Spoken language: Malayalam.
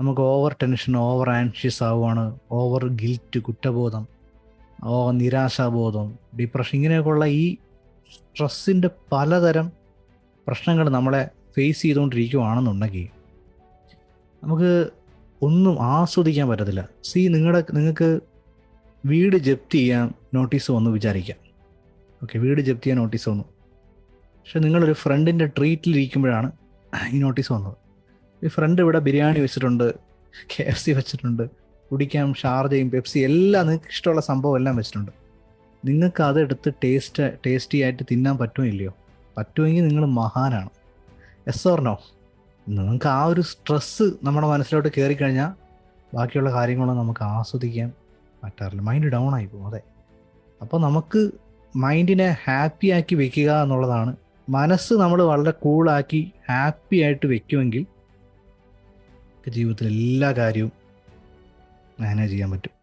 നമുക്ക് ഓവർ ടെൻഷൻ ഓവർ ആൻഷ്യസ് ആവുകയാണ് ഓവർ ഗിൽറ്റ് കുറ്റബോധം ഓവർ നിരാശാബോധം ഡിപ്രഷൻ ഇങ്ങനെയൊക്കെയുള്ള ഈ സ്ട്രെസ്സിന്റെ പലതരം പ്രശ്നങ്ങൾ നമ്മളെ ഫേസ് ചെയ്തുകൊണ്ടിരിക്കുകയാണെന്നുണ്ടെങ്കിൽ നമുക്ക് ഒന്നും ആസ്വദിക്കാൻ പറ്റത്തില്ല. സി നിങ്ങളുടെ നിങ്ങൾക്ക് വീട് ജപ്തി ചെയ്യാൻ നോട്ടീസ് വന്നു വിചാരിക്കാം. ഓക്കെ വീട് ജപ്തി ചെയ്യാൻ നോട്ടീസ് വന്നു. പക്ഷെ നിങ്ങളൊരു ഫ്രണ്ടിന്റെ ട്രീറ്റിലിരിക്കുമ്പോഴാണ് ഈ നോട്ടീസ് വന്നത്. ഫ്രണ്ട് ഇവിടെ ബിരിയാണി വെച്ചിട്ടുണ്ട് കെ എഫ് സി വെച്ചിട്ടുണ്ട് കുടിക്കാൻ ഷാർജയും പെപ്സി എല്ലാം നിങ്ങൾക്ക് ഇഷ്ടമുള്ള സംഭവം എല്ലാം വെച്ചിട്ടുണ്ട്. നിങ്ങൾക്ക് അതെടുത്ത് ടേസ്റ്റ് ടേസ്റ്റി ആയിട്ട് തിന്നാൻ പറ്റുമോ ഇല്ലയോ? പറ്റുമെങ്കിൽ നിങ്ങൾ മഹാനാണ്. എസ് ഓർണോ നിങ്ങൾക്ക് ആ ഒരു സ്ട്രെസ്സ് നമ്മുടെ മനസ്സിലോട്ട് കയറി കഴിഞ്ഞാൽ ബാക്കിയുള്ള കാര്യങ്ങളൊന്നും നമുക്ക് ആസ്വദിക്കാൻ പറ്റാറില്ല. മൈൻഡ് ഡൗൺ ആയി പോകും അതെ. അപ്പോൾ നമുക്ക് മൈൻഡിനെ ഹാപ്പി ആക്കി വെക്കുക എന്നുള്ളതാണ്. മനസ്സ് നമ്മൾ വളരെ കൂളാക്കി ഹാപ്പി ആയിട്ട് വെക്കുമെങ്കിൽ ജീവിതത്തിൽ എല്ലാ കാര്യവും മാനേജ് ചെയ്യാൻ പറ്റും.